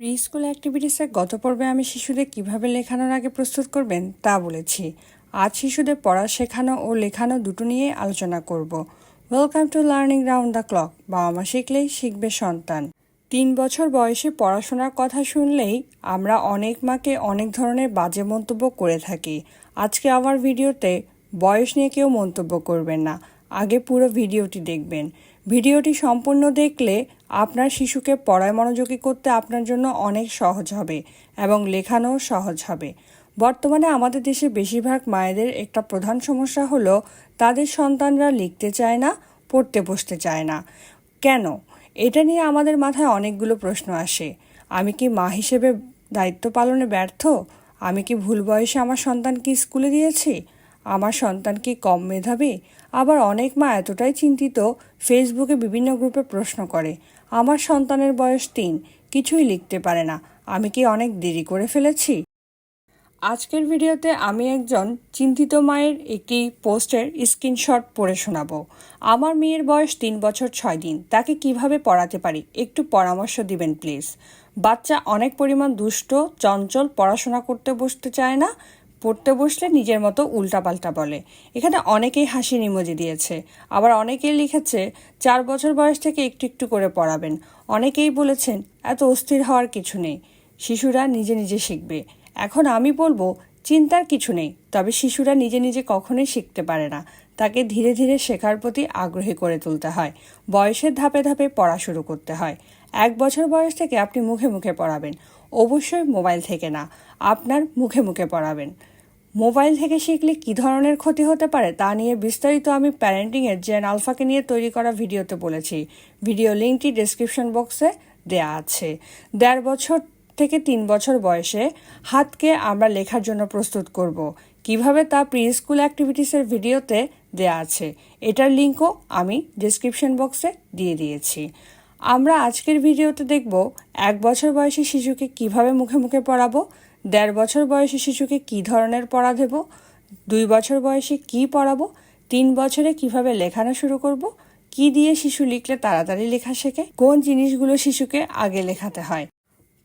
Pre school অ্যাক্টিভিটিসের গত পর্বে আমি শিশুদের কীভাবে লেখানোর আগে প্রস্তুত করবেন তা বলেছি। আজ শিশুদের পড়া শেখানো ও লেখানো দুটো নিয়ে আলোচনা করব। Welcome to learning round the clock বাবা মা শিখলেই শিখবে সন্তান। তিন বছর বয়সে পড়াশোনার কথা শুনলেই আমরা অনেক মাকে অনেক ধরনের বাজে মন্তব্য করে থাকি। আজকে আমার ভিডিওতে বয়স নিয়ে কেউ মন্তব্য করবেন না। আগে পুরো ভিডিওটি দেখবেন। ভিডিওটি সম্পূর্ণ দেখলে আপনার শিশুকে পড়ায় মনোযোগী করতে আপনার জন্য অনেক সহজ হবে এবং লেখানোও সহজ হবে। বর্তমানে আমাদের দেশে বেশিরভাগ মায়েদের একটা প্রধান সমস্যা হলো তাদের সন্তানরা লিখতে চায় না, পড়তে বসতে চায় না। কেন? এটা নিয়ে আমাদের মাথায় অনেকগুলো প্রশ্ন আসে। আমি কি মা হিসেবে দায়িত্ব পালনে ব্যর্থ? আমি কি ভুল বয়সে আমার সন্তানকে স্কুলে দিয়েছি? আমার সন্তান কি কম মেধাবী? আবার অনেক মা এতটাই চিন্তিত, ফেসবুকে বিভিন্ন গ্রুপে প্রশ্ন করে। আমার সন্তানের বয়স তিন, কিছুই লিখতে পারে না। আমি কি অনেক দেরি করে ফেলেছি? আজকের ভিডিওতে আমি একজন চিন্তিত মায়ের একটি পোস্টের স্ক্রিনশট পড়ে শোনাবো। আমার মেয়ের বয়স তিন বছর ছয় দিন, তাকে কীভাবে পড়াতে পারি? একটু পরামর্শ দিবেন, প্লিজ। বাচ্চা অনেক পরিমাণ দুষ্ট, চঞ্চল, পড়াশোনা করতে বসতে চায় না পড়তে বসলে নিজের মতো উল্টাপাল্টা বলে। এখানে অনেকেই হাসি নিমজি দিয়েছে। আবার অনেকেই লিখেছে, চার বছর বয়স থেকে একটু একটু করে পড়াবেন। অনেকেই বলেছেন, এত অস্থির হওয়ার কিছু নেই। শিশুরা নিজে নিজে শিখবে। এখন আমি বলব, চিন্তার কিছু নেই। তবে শিশুরা নিজে নিজে কখনোই শিখতে পারে না। তাকে ধীরে ধীরে শেখার প্রতি আগ্রহী করে তুলতে হয়। বয়সের ধাপে ধাপে পড়া শুরু করতে হয়। এক বছর বয়স থেকে আপনি মুখে মুখে পড়াবেন। অবশ্যই মোবাইল থেকে না। আপনার মুখে মুখে পড়াবেন। মোবাইল থেকে শিখলে কী ধরনের ক্ষতি হতে পারে তা নিয়ে বিস্তারিত আমি প্যারেন্টিংয়ের জেন আলফাকে নিয়ে তৈরি করা ভিডিওতে বলেছি। ভিডিও লিঙ্কটি ডিসক্রিপশন বক্সে দেয়া আছে। দেড় বছর থেকে তিন বছর বয়সে হাতকে আমরা লেখার জন্য প্রস্তুত করব। কীভাবে তা প্রি স্কুল অ্যাক্টিভিটিসের ভিডিওতে দেয়া আছে, এটার লিঙ্কও আমি ডিসক্রিপশন বক্সে দিয়ে দিয়েছি। আমরা আজকের ভিডিওতে দেখব, এক বছর বয়সী শিশুকে কীভাবে মুখে মুখে পড়াবো দেড় বছর বয়সী শিশুকে কি ধরনের পড়া দেব, দুই বছর বয়সে কি পড়াবো, তিন বছরে কীভাবে লেখানো শুরু করব, কি দিয়ে শিশু লিখলে তাড়াতাড়ি লেখা শেখে, কোন জিনিসগুলো শিশুকে আগে লেখাতে হয়?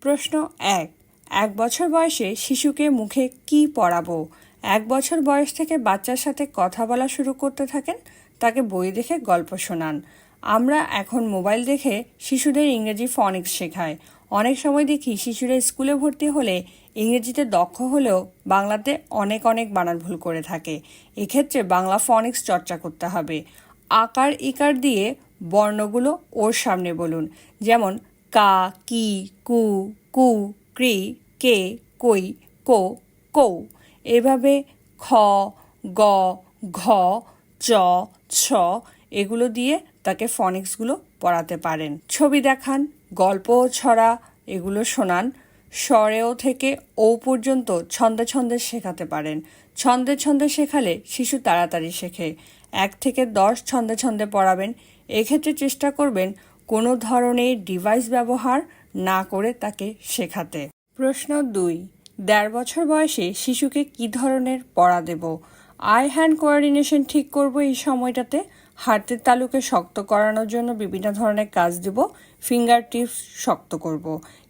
প্রশ্ন এক এক বছর বয়সে শিশুকে মুখে কি পড়াবো? এক বছর বয়স থেকে বাচ্চার সাথে কথা বলা শুরু করতে থাকেন, তাকে বই দেখে গল্প শোনান। আমরা এখন মোবাইল দেখে শিশুদের ইংরেজি ফনিক্স শেখায় অনেক সময় দেখি শিশুরা স্কুলে ভর্তি হলে ইংরেজিতে দক্ষ হলেও বাংলাতে অনেক অনেক বানান ভুল করে থাকে। এক্ষেত্রে বাংলা ফনিক্স চর্চা করতে হবে। আকার ইকার দিয়ে বর্ণগুলো ওর সামনে বলুন। যেমন কা, কি, কু কু, ক্রি, কে, কই, কো, কৌ। এভাবে খ, গ, ঘ, চ, ছ, এগুলো দিয়ে তাকে ফনিক্সগুলো পড়াতে পারেন। ছবি দেখান গল্প ছড়া, এগুলো শোনান। স্বরেও থেকে ও পর্যন্ত ছন্দে ছন্দে শেখাতে পারেন। ছন্দে ছন্দে শেখালে শিশু তাড়াতাড়ি শেখে। এক থেকে দশ ছন্দে ছন্দে পড়াবেন। এক্ষেত্রে চেষ্টা করবেন কোনো ধরনের ডিভাইস ব্যবহার না করে তাকে শেখাতে। প্রশ্ন দুই, দেড় বছর বয়সে শিশুকে কি ধরনের পড়া দেব? আই হ্যান্ড কোঅর্ডিনেশন ঠিক করব এই সময়টাতে? হাতের তালুকে শক্ত করানোর জন্য বিভিন্ন ধরনের কাজ দেব ফিঙ্গার টিপস শক্ত করব।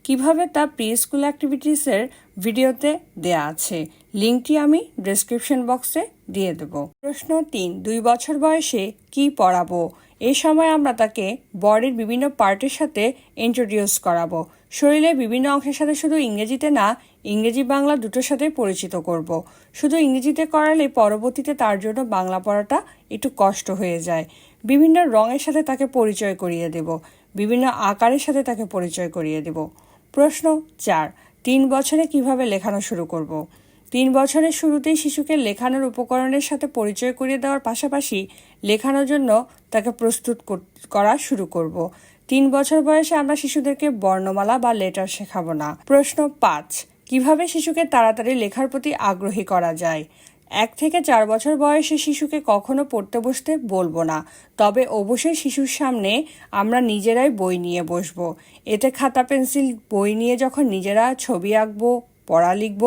কীভাবে তা প্রি স্কুল অ্যাক্টিভিটিসের ভিডিওতে দেয়া আছে, লিঙ্কটি আমি ডিসক্রিপশন বক্সে দিয়ে দেব। প্রশ্ন তিন, দুই বছর বয়সে কি পড়াবো? এই সময় আমরা তাকে বডির বিভিন্ন পার্টের সাথে ইন্ট্রোডিউস করাবো শরীরের বিভিন্ন অংশের সাথে শুধু ইংরেজিতে না, ইংরেজি বাংলা দুটোর সাথে পরিচিত করব। শুধু ইংরেজিতে করালে পরবর্তীতে তার জন্য বাংলা পড়াটা একটু কষ্ট হয়ে যায় বিভিন্ন রঙের সাথে তাকে পরিচয় করিয়ে দেব বিভিন্ন আকারের সাথে তাকে পরিচয় করিয়ে দেব প্রশ্ন চার, তিন বছরে কীভাবে লেখানো শুরু করব। তিন বছরের শুরুতেই শিশুকে লেখানোর উপকরণের সাথে পরিচয় করিয়ে দেওয়ার পাশাপাশি লেখানোর জন্য তাকে প্রস্তুত করা শুরু করব। তিন বছর বয়সে আমরা শিশুদেরকে বর্ণমালা বা লেটার শেখাবো না। প্রশ্ন পাঁচ, কীভাবে শিশুকে তাড়াতাড়ি লেখার প্রতি আগ্রহী করা যায়? এক থেকে চার বছর বয়সে শিশুকে কখনো পড়তে বসতে বলব না, তবে অবশ্যই শিশুর সামনে আমরা নিজেরাই বই নিয়ে বসবো। এতে খাতা, পেন্সিল, বই নিয়ে যখন নিজেরা ছবি আঁকবো পড়া লিখব।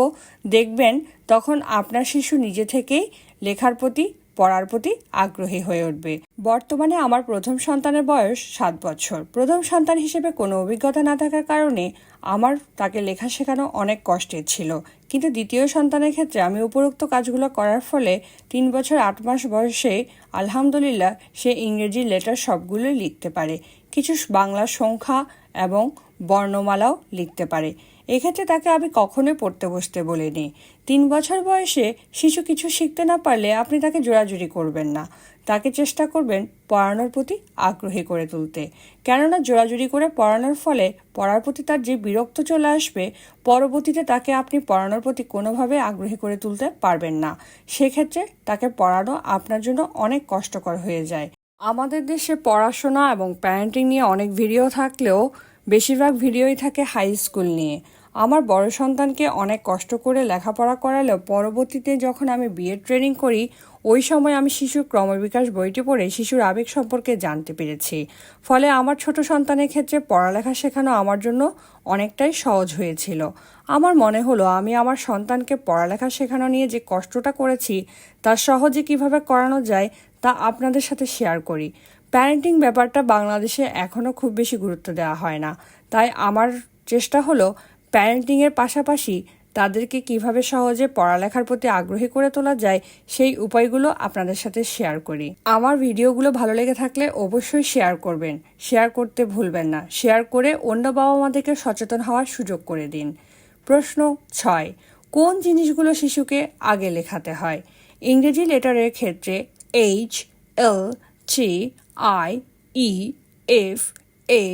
দেখবেন তখন আপনার শিশু নিজে থেকেই লেখার প্রতি, পড়ার প্রতি আগ্রহী হয়ে উঠবে। বর্তমানে আমার প্রথম সন্তানের বয়স সাত বছর। প্রথম সন্তান হিসেবে কোনো অভিজ্ঞতা না থাকার কারণে আমার তাকে লেখা শেখানো অনেক কষ্টের ছিল। কিন্তু দ্বিতীয় সন্তানের ক্ষেত্রে আমি উপরোক্ত কাজগুলো করার ফলে তিন বছর আট মাস বয়সে আলহামদুলিল্লাহ সে ইংরেজি লেটার সবগুলোই লিখতে পারে। কিছু বাংলা সংখ্যা এবং বর্ণমালাও লিখতে পারে। এক্ষেত্রে তাকে আমি কখনোই পড়তে বসতে বলিনি। তিন বছর বয়সে শিশু কিছু শিখতে না পারলে আপনি তাকে জোরাজুরি করবেন না। তাকে চেষ্টা করবেন পড়ানোর প্রতি আগ্রহী করে তুলতে। কেননা জোরাজুরি করে পড়ানোর ফলে পড়ার প্রতি তার যে বিরক্ত চলে আসবে, পরবর্তীতে তাকে আপনি পড়ানোর প্রতি কোনোভাবে আগ্রহী করে তুলতে পারবেন না। সেক্ষেত্রে তাকে পড়ানো আপনার জন্য অনেক কষ্টকর হয়ে যায়। আমাদের দেশে পড়াশোনা এবং প্যারেন্টিং নিয়ে অনেক ভিডিও থাকলেও বেশিরভাগ ভিডিওই থাকে হাই স্কুল নিয়ে। আমার বড় সন্তানকে অনেক কষ্ট করে লেখাপড়া করালেও পরবর্তীতে যখন আমি বিএড ট্রেনিং করি, ওই সময় আমি শিশুর ক্রমবিকাশ বইটি পড়ে শিশুর আবেগ সম্পর্কে জানতে পেরেছি। ফলে আমার ছোট সন্তানের ক্ষেত্রে পড়ালেখা শেখানো আমার জন্য অনেকটাই সহজ হয়েছিল। আমার মনে হলো, আমি আমার সন্তানকে পড়ালেখা শেখানো নিয়ে যে কষ্টটা করেছি, তা সহজে কীভাবে করানো যায়, তা আপনাদের সাথে শেয়ার করি। প্যারেন্টিং ব্যাপারটা বাংলাদেশে এখনও খুব বেশি গুরুত্ব দেওয়া হয় না। তাই আমার চেষ্টা হলো প্যারেন্টিংয়ের পাশাপাশি তাদেরকে কীভাবে সহজে পড়ালেখার প্রতি আগ্রহী করে তোলা যায়, সেই উপায়গুলো আপনাদের সাথে শেয়ার করি। আমার ভিডিওগুলো ভালো লেগে থাকলে অবশ্যই শেয়ার করবেন। শেয়ার করতে ভুলবেন না। শেয়ার করে অন্য বাবা মাদেরকে সচেতন হওয়ার সুযোগ করে দিন। প্রশ্ন ছয়, কোন জিনিসগুলো শিশুকে আগে লেখাতে হয়? ইংরেজি লেটারের ক্ষেত্রে H L T I E F A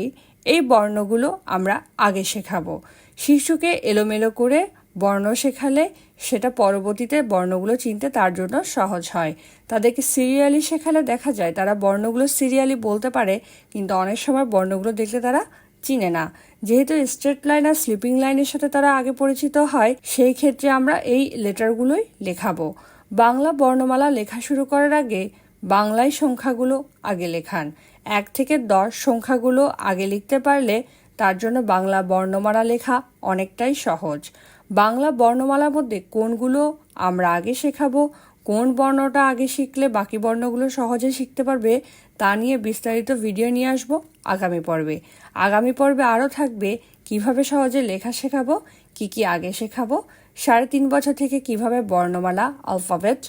এই বর্ণগুলো আমরা আগে শেখাবো। শিশুকে এলোমেলো করে বর্ণ শেখালে সেটা পরবর্তীতে বর্ণগুলো চিনতে তার জন্য সহজ হয়। তাদেরকে সিরিয়ালি শেখালে দেখা যায় তারা বর্ণগুলো সিরিয়ালি বলতে পারে, কিন্তু অনেক সময় বর্ণগুলো দেখলে তারা চিনে না। যেহেতু স্ট্রেট লাইন আর স্লিপিং লাইনের সাথে তারা আগে পরিচিত হয়, সেই ক্ষেত্রে আমরা এই লেটারগুলোই লেখাবো। বাংলা বর্ণমালা লেখা শুরু করার আগে বাংলায় সংখ্যাগুলো আগে লেখান। এক থেকে দশ সংখ্যাগুলো আগে লিখতে পারলে তার জন্য বাংলা বর্ণমালা লেখা অনেকটাই সহজ। বাংলা বর্ণমালার মধ্যে কোনগুলো আমরা আগে শেখাবো, কোন বর্ণটা আগে শিখলে বাকি বর্ণগুলো সহজে শিখতে পারবে, তা নিয়ে বিস্তারিত ভিডিও নিয়ে আসব আগামী পর্বে। আগামী পর্বে আরও থাকবে কীভাবে সহজে লেখা শেখাবো, কি কি আগে শেখাবো, সাড়ে তিন বছর থেকে কীভাবে বর্ণমালা আলফাবেট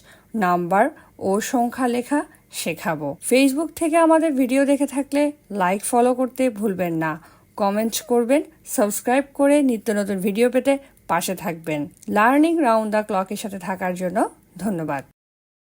নাম্বার ও সংখ্যা লেখা শেখাবো। ফেসবুক থেকে আমাদের ভিডিও দেখে থাকলে লাইক ফলো করতে ভুলবেন না। কমেন্ট করবেন, সাবস্ক্রাইব করে নিত্য নতুন ভিডিও পেতে পাশে থাকবেন। লার্নিং রাউন্ড দ্য ক্লকের সাথে থাকার জন্য ধন্যবাদ।